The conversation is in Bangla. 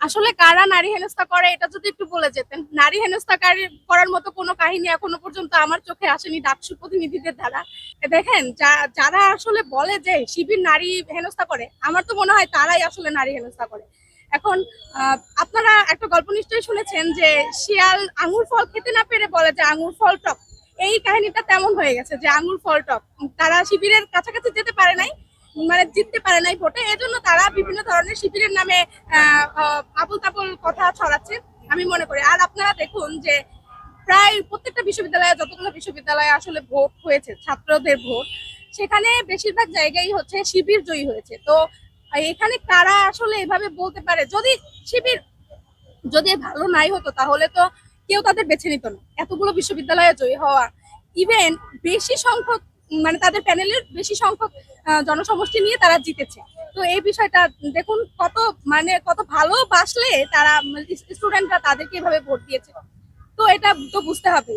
আসলে কারা নারী হেনস্থা করে, এটা যদি একটু বলে যেতেন। নারী হেনস্থাকারী করার মতো কোনো কাহিনী এখনও পর্যন্ত আমার চোখে আসেনি ডাকসু প্রতিনিধিদের দ্বারা। দেখেন যারা আসলে বলে যে শিবির নারী হেনস্থা করে, আমার তো মনে হয় তারাই আসলে নারী হেনস্থা করে। এখন আপনারা একটা গল্প নিশ্চয়ই শুনেছেন যে শিয়াল আঙুর ফল খেতে না পেরে বলে যে আঙুর ফল টক। এই কাহিনীটা তেমন হয়ে গেছে যে আঙুর ফল টক। তারা শিবিরের কাছাকাছি যেতে পারে নাই মানে জিততে পারে নাই ভোটে, এজন্য তারা বিভিন্ন ধরনের শিবিরের নামে আবল তাবল কথা ছড়াচ্ছে, আমি মনে করি। আর আপনারা দেখুন যে প্রায় প্রত্যেকটা বিশ্ববিদ্যালয়ে, যতগুলো বিশ্ববিদ্যালয়ে আসলে ভোট হয়েছে, ছাত্রদের ভোট, সেখানে বেশিরভাগ জায়গায় হচ্ছে শিবির জয়ী হয়েছে। তো এখানে কারা আসলে এভাবে বলতে পারে? যদি শিবির যদি ভালো নাই হতো, তাহলে তো কেউ তাদের বেছে নিত না। এতগুলো বিশ্ববিদ্যালয়ে জয়ী হওয়া ইভেন বেশি সংখ্যক মানে তাদের প্যানেলের বেশি সংখ্যক জনসমষ্টি নিয়ে তারা জিতেছে। তো এই বিষয়টা দেখুন কত মানে কত ভালো বাসলে তারা স্টুডেন্টরা তাদেরকে এভাবে ভোট দিয়েছে। তো এটা তো বুঝতে হবে।